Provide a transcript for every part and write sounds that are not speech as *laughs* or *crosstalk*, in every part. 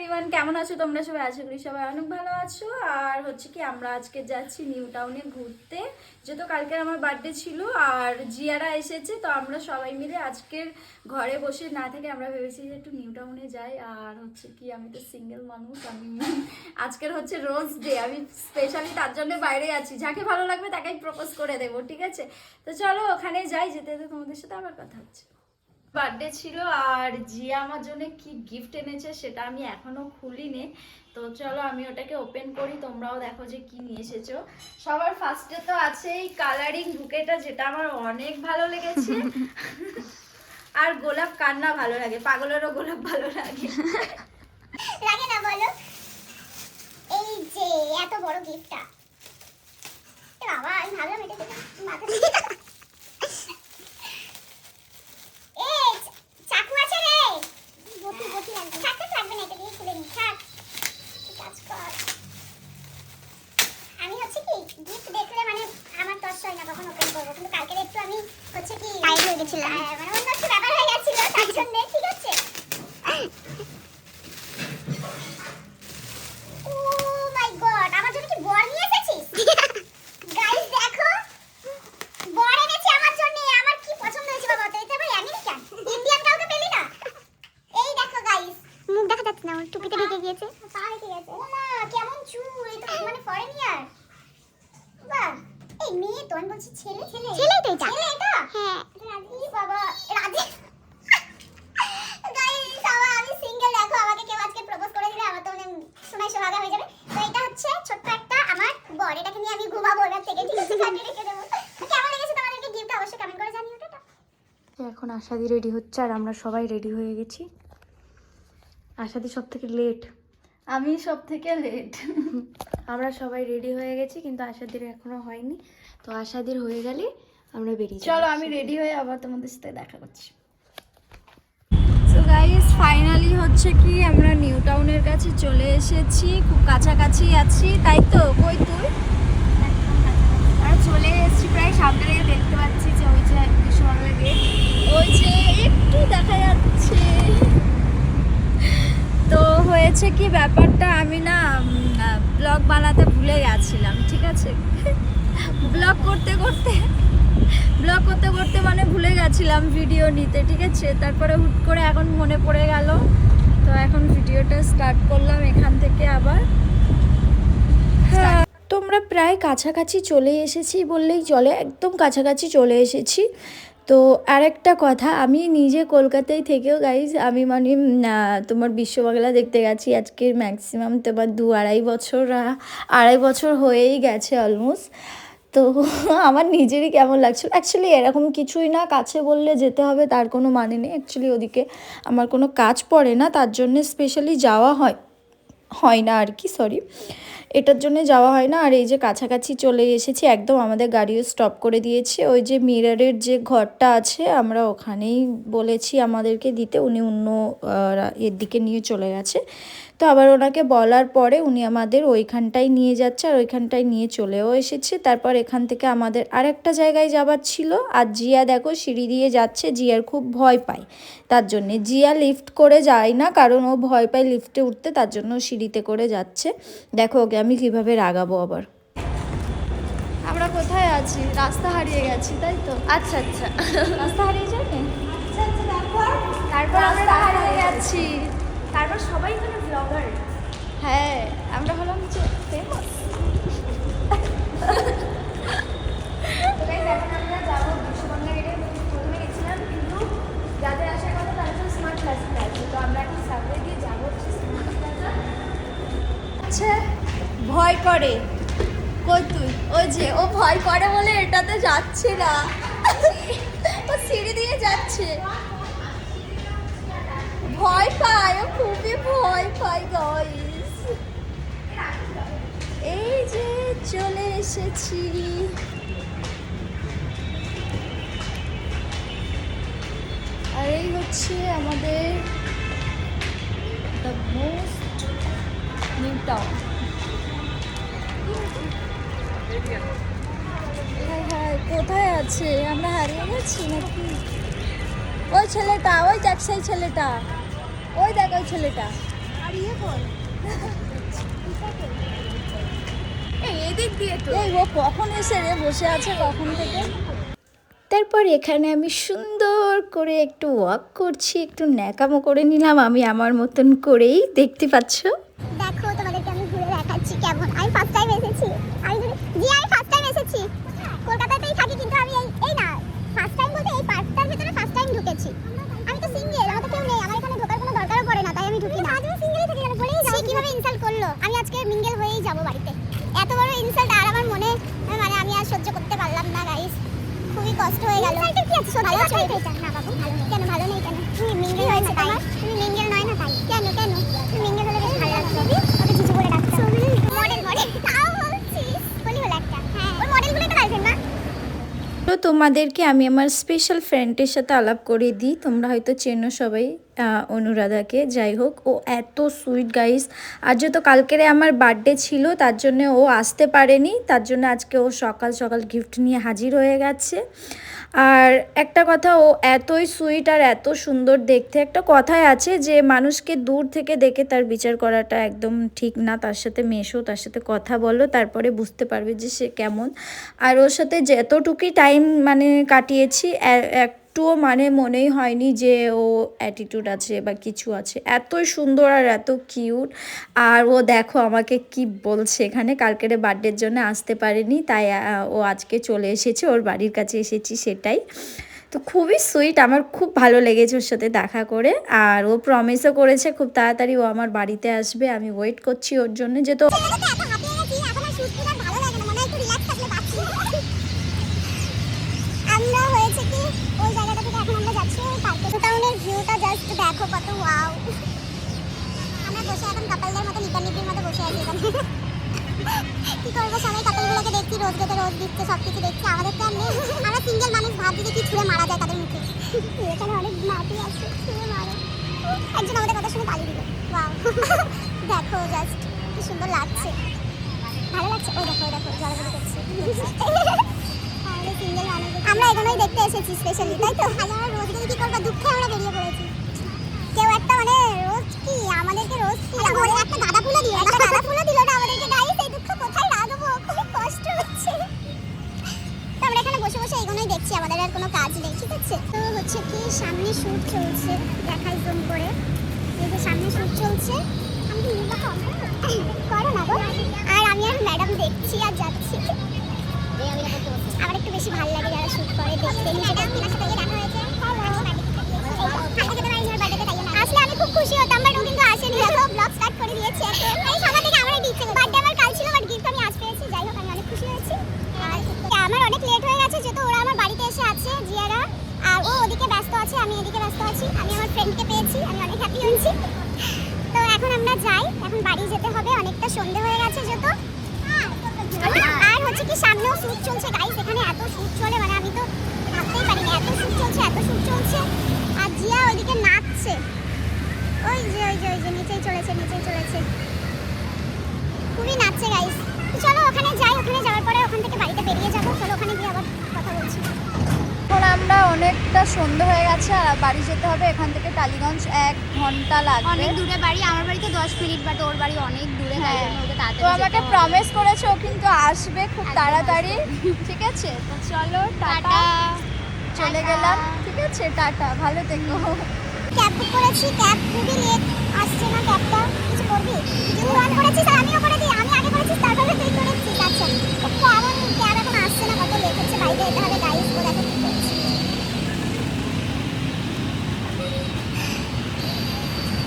Everyone কেমন আছো তোমরা সবাই? আশা করি সবাই অনেক ভালো আছো। আর হচ্ছে কি, আমরা আজকে যাচ্ছি নিউ টাউনে ঘুরতে। যেহেতু কালকে আমার বার্থডে ছিল আর জিয়ারা এসেছে, তো আমরা সবাই মিলে আজকের ঘরে বসে না থেকে আমরা ভেবেছি যে একটু নিউ টাউনে যাই। আর হচ্ছে কি, আমি তো সিঙ্গেল মানুষ, আমি আজকের হচ্ছে রোজ ডে আমি স্পেশালি তার জন্য বাইরে আছি। যাকে ভালো লাগবে তাকেই প্রপোজ করে দেবো, ঠিক আছে? তো চলো ওখানে যাই, যেতে যেতে তোমাদের সাথে আবার কথা হচ্ছে। বার্থডে ছিল আর জিয়া আমার জন্য কি গিফট এনেছে সেটা আমি এখনও খুলিনি। তো চলো আমি ওটাকে ওপেন করি, তোমরাও দেখো যে কি নিয়ে এসেছ। সবার ফার্স্টে তো আছে এই কালারিং বুকেটা, যেটা আমার অনেক ভালো লেগেছে। আর গোলাপ কান্না ভালো লাগে, পাগলেরও গোলাপ ভালো লাগে। লাগে না বলো? এই যে, এত বড় গিফটটা বাবা, আমি ভাবলাম এটা মাথা দিয়ে এই চা- চাকু আছে রে বটি বটি লাগবে থাক থাক লাগবে না এটা দিয়ে খুলে নি থাক তুই কাজ কর। আমি হচ্ছে কি গিফট দেখলে মানে আমার তস হয় না কখন ওপেন করব। কিন্তু কালকে একটু আমি হচ্ছে কি হয়ে গেছিলাম মানে অন্য একটু ব্যাপার হয়ে গেছিল তার জন্য ঠিক আছে ও মাই গড আমার জন্য কি বর নিয়ে এসেছিস গাইস দেখো বর এনেছি আমার জন্য আমার কি পছন্দ হয়েছে বাবা তো এটা ভাই আমেরিকান ইন্ডিয়ান কাউকে পেলি না এই দেখো গাইস মুখ দেখা যাচ্ছে না ওর টুপিতে ঢেকে গিয়েছে পা ঢেকে গেছে ও মা কেমন চুল এটা তো মানে ফরেনিয়ার বাহ এই মেয়ে তো আমি বলছি ছেলে ছেলে। ছেলেই তো এটা। ছেলে এটা? হ্যাঁ। রাজি বাবা রাজি। গাইস বাবা আমি সিঙ্গেল দেখো আমাকে কেউ আজকে প্রপোজ করে দিলে আমার তো মানে শোনাই সোহাগা হয়ে যাবে। তো এটা হচ্ছে ছোট্ট একটা আমার বর এটাকে নিয়ে আমি ঘুমাবো এবার থেকে ঠিক আছে? কাটিয়ে রেখে দেবো। তো কেমন লেগেছে তোমাদেরকে গিফট অবশ্যই কমেন্ট করে জানিও টাটা। এখন আশাদি রেডি হচ্ছে আর আমরা সবাই রেডি হয়ে গেছি। আশাদি সব থেকে লেট আমি সব থেকে লেট আমরা সবাই রেডি হয়ে গেছি কিন্তু আশাদির এখনও হয়নি। তো আশাদির হয়ে গেলে আমরা বেরিয়ে চলো আমি রেডি হয়ে আবার তোমাদের সাথে দেখা করছি। সো গাইস ফাইনালি হচ্ছে কি আমরা নিউ টাউনের কাছে চলে এসেছি। খুব কাছাকাছি আছি। তাই তো? কই তুই? আর চলে এসেছি প্রায় সামনে থেকে দেখতে পাচ্ছি যে ওই যে বিশ্ববাংলা গেট ওই যে একটু দেখা যাচ্ছে। হয়েছে কি ব্যাপারটা আমি না ব্লগ বানাতে ভুলে গেছিলাম, ঠিক আছে? ব্লগ করতে করতে, ব্লগ করতে করতে মানে ভুলে গেছিলাম ভিডিও নিতে, ঠিক আছে? তারপরে হুট করে এখন মনে পড়ে গেল, তো এখন ভিডিওটা স্টার্ট করলাম এখান থেকে আবার। হ্যাঁ তোমরা প্রায় কাছাকাছি চলে এসেছি বললেই চলে, একদম কাছাকাছি চলে এসেছি। তো আরেকটা কথা, আমি নিজে কলকাতায় থেকেও গাইজ আমি মানে তোমার বিশ্ববাংলা দেখতে গেছি আজকে ম্যাক্সিমাম তোমার দু আড়াই বছর আড়াই বছর হয়েই গেছে অলমোস্ট তো *laughs* আমার নিজেরই কেমন লাগছিল। অ্যাকচুয়ালি এরকম কিছুই না, কাছে বললে যেতে হবে, তার কোনো মানে নেই। অ্যাকচুয়ালি ওদিকে আমার কোনো কাজ পড়ে না, তার জন্য স্পেশালি যাওয়া হয় হয় না আর কি সরি এটার জন্য যাওয়া হয় না। আর এই যে কাছাকাছি চলে এসেছি, একদম আমাদের গাড়িও স্টপ করে দিয়েছে। ওই যে মিরারের যে ঘরটা আছে, আমরা ওখানেই বলেছি আমাদেরকে দিতে। উনি অন্য এর দিকে নিয়ে চলে গেছে। তো আবার ওনাকে বলার পরে উনি আমাদের ওইখানটায় নিয়ে যাচ্ছে আর ওইখানটায় নিয়ে চলেও এসেছে। তারপর এখান থেকে আমাদের আরেকটা জায়গায় যাবার ছিল। আর জিয়া দেখো সিঁড়ি দিয়ে যাচ্ছে, জিয়ার খুব ভয় পায়। তার জন্যে জিয়া লিফট করে যায় না, কারণ ও ভয় পায় লিফটে উঠতে, তার জন্য সিঁড়িতে করে যাচ্ছে। দেখো ওকে আমি কীভাবে রাগাবো আবার? আমরা কোথায় আছি? রাস্তা হারিয়ে গেছি তাই তো? আচ্ছা আচ্ছা। রাস্তা হারিয়ে যাবে? তারপর? রাস্তা হারিয়ে গেছি। তারপর সবাই মানে ব্লগার হ্যাঁ আমরা হলাম যে ফেমাস এখন আমরা যাদের আসার কথা তারা স্মার্ট ক্লাসে আছে তো আমরা এখন ভয় করে। কই তুই? ওই যে, ও ভয় করে বলে এটাতে যাচ্ছে না। ও সিঁড়ি দিয়ে যাচ্ছে। ভয় পায়, ও খুবই ভয় পায় গাইস এই যে চলে এসেছি। আর এই হচ্ছে আমাদের দ্য মোস্ট নিউ টাউন কোথায় আছে? আমরা হারিয়ে গেছি নাকি? ওই ছেলেটা ওই দেখ সেই ছেলেটা। ওই দেখ ওই ছেলেটা। দাঁড়িয়ে পড়। এদিক দিয়ে তো। এই ও কখন এসে রে বসে আছে কখন থেকে? তারপর এখানে আমি সুন্দর করে একটু ওয়াক করছি একটু ন্যাকামো করে নিলাম আমি আমার মতন করেই দেখতে পাচ্ছ। দেখাচ্ছি কেমন? আমি ফার্স্ট টাইম এসেছি। আমি যদি জি আমি ফার্স্ট টাইম এসেছি। কলকাতাতেই থাকি কিন্তু আমি এই এই না ফার্স্ট টাইম বলতে এই পার্কটার ভিতরে ফার্স্ট টাইম ঢুকেছি। আমি তো সিঙ্গেল আমার তো কেউ নেই আমার এখানে ঢোকার কোনো দরকারও পড়ে না তাই আমি ঢুকি না। আজও সিঙ্গেলই থাকি কেন বলেই যাও কীভাবে ইনসাল্ট করল? আমি আজকে মিঙ্গেল হয়েই যাব বাড়িতে। এত বড় ইনসাল্ট আর আমার মনে মানে আমি আর সহ্য করতে পারলাম না গাইস খুবই কষ্ট হয়ে গেল। ইনসাল্টের কি আছে? ভালো আছে? না বাবু? ভালো কেন ভালো নেই কেন? তুমি মিঙ্গেল হয়েছে তাই? তুমি মিঙ্গেল নয় না তাই কেন কেন তুমি মিঙ্গেল হলে বেশ ভালো লাগতো ওকে কিছু করে ডাকতাম মডেল মডেল তাও বলছিস বলি হলো একটা হ্যাঁ ওর মডেলগুলো তো গার্লফ্রেন্ড না তো তোমাদেরকে আমি আমার স্পেশাল ফ্রেন্ডের সাথে আলাপ করে দিই। তোমরা হয়তো চেনো সবাই। অনুরাধাকে। যাই হোক, ও এত সুইট গাইস আর যেহেতু কালকেরে আমার বার্থডে ছিল, তার জন্য ও আসতে পারেনি। তার জন্য আজকে ও সকাল সকাল গিফট নিয়ে হাজির হয়ে গেছে। আর একটা কথা, ও এতই সুইট আর এত সুন্দর দেখতে। একটা কথাই আছে যে, মানুষকে দূর থেকে দেখে তার বিচার করাটা একদম ঠিক না। তার সাথে মেশো, তার সাথে কথা বলো, তারপরে বুঝতে পারবে যে সে কেমন। আর ওর সাথে যতটুকুই টাইম মানে কাটিয়েছি, এ- একটুও মানে মনেই হয়নি যে ও অ্যাটিটিউড আছে বা কিছু আছে। এতই সুন্দর আর এত কিউট আর ও দেখো আমাকে কি বলছে, এখানে কালকের বার্থডের জন্য আসতে পারেনি, তাই ও আজকে চলে এসেছে, ওর বাড়ির কাছে এসেছি সেটাই। তো খুবই সুইট আমার খুব ভালো লেগেছে ওর সাথে দেখা করে। আর ও প্রমিসও করেছে, খুব তাড়াতাড়ি ও আমার বাড়িতে আসবে, আমি ওয়েট করছি ওর জন্য যেহেতু ছেলেটাকে দেখো কত ওয়াও। আমরা বসে এখন কাপালদের মতো নিকানিকির মতো বসে আছি এখানে। কি করব সবাই? কাপলগুলোকে দেখছি, রোজ গেতে রোজ দিচ্ছে সব কিছু দেখছি। আমাদের তো আর নেই। আমরা সিঙ্গেল মানুষ, ভাবছি যে কি ছুঁড়ে মারা যায় তাদের মুখে। এখানে অনেক মাটি আছে, ছুঁড়ে মারো। একজন আমাদের কথা শুনে পালিয়ে দিল। ওয়াও। দেখো জাস্ট কি সুন্দর লাগছে। ভালো লাগছে? ওই দেখো দেখো জলগড়ি করছে আমরা এখানেই দেখতে এসেছি স্পেশালি তাই তো? আজ আমরা রোজ গেলে কি করব? দুঃখে আমরা বেরিয়ে পড়েছি কেউ একটা মানে রোজ কি, আমাদেরকে রোজ আমাদের একটা গাঁদা ফুলও দিল, একটা গাঁদা ফুলও দিল না আমাদেরকে গাইস এই দুঃখ কোথায় রাখব খুব কষ্ট হচ্ছে। তো আমরা এখানে বসে বসে এগোনোই দেখছি, আমাদের আর কোনো কাজ নেই, ঠিক আছে? তো হচ্ছে কি, সামনে শুট চলছে, দেখাই জুম করে। এই যে সামনে শুট চলছে। আমি করো না গো। আর আমি আর ম্যাডাম দেখছি আর যাচ্ছি। আমার একটু বেশি ভালো লাগে যারা শুট করে, দেখতে নিজেকে আপনার সাথে দেখা হয়েছে আসলে আমি খুব খুশি হতাম বাট ও কিন্তু আসেনি দেখো ব্লগ স্টার্ট করে দিয়েছে এই সকাল থেকে আমারই দিচ্ছে বার্থডে আমার কাল ছিল বাট গিফট আমি আজ পেয়েছি যাই হোক আমি অনেক খুশি হয়েছি আর আমার অনেক হয়ে যেহেতু ওরা আমার বাড়িতে এসে আছে, জিয়ারা। আর ও ওদিকে ব্যস্ত আছে, আমি এদিকে ব্যস্ত আছি। আমি আমার ফ্রেন্ডকে পেয়েছি, আমি অনেক হ্যাপি হয়েছি। তো এখন আমরা যাই, এখন বাড়ি যেতে হবে, অনেকটা সন্ধে হয়ে গেছে যেহেতু আর হচ্ছে কি, সামনেও শুট চলছে গাইস এখানে এত শুট চলে মানে আমি তো ভাবতেই পারি না এত শুট চলছে, এত শুট চলছে। আর জিয়া ওইদিকে নাচছে। ওই যে ওই যে ওই যে, নিচেই চলেছে নিচেই চলেছে। খুবই নাচছে গাইস চলো ওখানে যাই, ওখানে যাওয়ার পরে ওখান থেকে বাড়িতে বেরিয়ে যাব, চলো ওখানে গিয়ে আবার বলছি এখন আমরা অনেকটা সন্ধে হয়ে গেছে আর বাড়ি যেতে হবে। এখান থেকে টালিগঞ্জ এক ঘণ্টা লাগবে। অনেক দূরে বাড়ি আমার বাড়ি তো দশ মিনিট বাট ওর বাড়ি অনেক দূরে তাই হ্যাঁ। তো আমাকে। প্রমিস করেছে ও কিন্তু আসবে খুব তাড়াতাড়ি। ঠিক আছে? তো চলো টাটা। চলে গেলাম। ঠিক আছে টাটা। ভালো থেকো। ক্যাব বুক করেছি ক্যাব খুবই লেট আসছে না ক্যাবটা। কিছু করবি? তুই অন করেছিস আর আমিও করে দিই আমি আগে করেছিস তারপরে তুই করেছিস। আচ্ছা কেমন ক্যাব এখন আসছে না কত লেট হচ্ছে বাইরে যেতে হবে গাইস ও দেখো কি করছে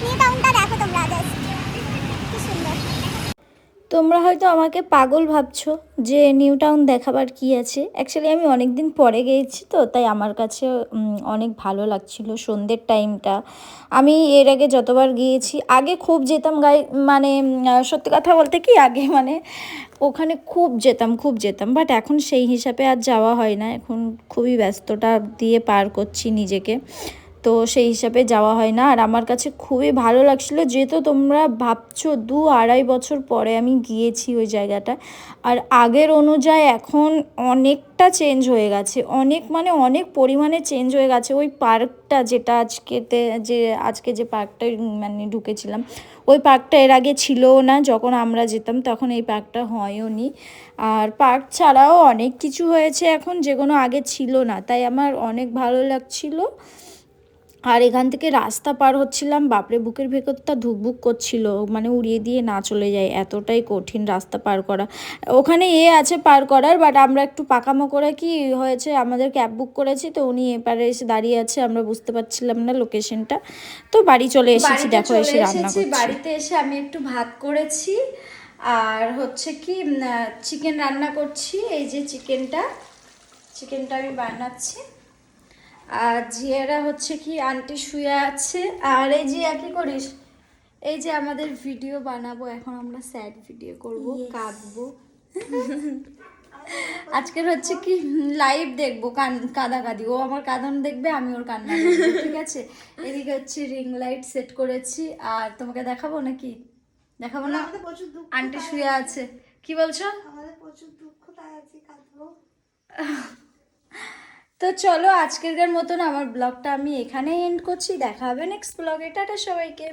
নিউ টাউনটা দেখো তোমরা জাস্ট কি সুন্দর তোমরা হয়তো আমাকে পাগল ভাবছ যে নিউ টাউন দেখাবার কি আছে? অ্যাকচুয়ালি আমি অনেক দিন পরে গিয়েছি তো, তাই আমার কাছে অনেক ভালো লাগছিল সন্ধ্যের টাইমটা আমি এর আগে যতবার গিয়েছি, আগে খুব যেতাম গাই মানে সত্যি কথা বলতে কি, আগে মানে ওখানে খুব যেতাম খুব যেতাম। বাট এখন সেই হিসাবে আর যাওয়া হয় না, এখন খুবই ব্যস্ততা দিয়ে পার করছি নিজেকে। তো সেই হিসাবে যাওয়া হয় না। আর আমার কাছে খুবই ভালো লাগছিল যেহেতু তোমরা ভাবছ দু আড়াই বছর পরে আমি গিয়েছি ওই জায়গাটা। আর আগের অনুযায়ী এখন অনেকটা চেঞ্জ হয়ে গেছে। অনেক মানে অনেক পরিমাণে চেঞ্জ হয়ে গেছে। ওই পার্কটা যেটা আজকেতে যে আজকে যে পার্কটা মানে ঢুকেছিলাম, ওই পার্কটা এর আগে ছিলও না। যখন আমরা যেতাম তখন এই পার্কটা হয়ও নি। আর পার্ক ছাড়াও অনেক কিছু হয়েছে এখন যেগুলো আগে ছিল না। তাই আমার অনেক ভালো লাগছিল। আর এখান থেকে রাস্তা পার হচ্ছিলাম বাপরে বুকের ভেতরটা ধুকবুক করছিল মানে উড়িয়ে দিয়ে না চলে যায় এতটাই কঠিন রাস্তা পার করা। ওখানে এ আছে পার করার বাট আমরা একটু পাকামো করে কি হয়েছে আমাদের ক্যাব বুক করেছি তো উনি এপারে এসে দাঁড়িয়ে আছে আমরা বুঝতে পারছিলাম না লোকেশনটা। তো বাড়ি চলে এসেছি দেখো এসে রান্না করছি। বাড়িতে এসে আমি একটু ভাত করেছি আর হচ্ছে কি চিকেন রান্না করছি এই যে চিকেনটা চিকেনটা আমি বানাচ্ছি। আর জিয়ারা হচ্ছে কি আন্টি শুয়ে আছে। আর এই জিয়া কি করিস? এই যে আমাদের ভিডিও বানাবো এখন আমরা স্যাড ভিডিও করব কাঁদবো। আজকের হচ্ছে কি লাইভ দেখব কান কাঁদাকাঁদি। ও আমার কাঁদানো দেখবে আমি ওর কান্না ঠিক আছে? এদিকে হচ্ছে রিং লাইট সেট করেছি। আর তোমাকে দেখাবো নাকি? দেখাবো না? আন্টি শুয়ে আছে। কি বলছো? আমাদের প্রচুর দুঃখ তাই আছি কাঁদবো। *laughs* তো চলো আজকের মতন আমার ব্লগটা আমি এখানেই এন্ড করছি। দেখা হবে নেক্সট ব্লগে। টাটা সবাইকে।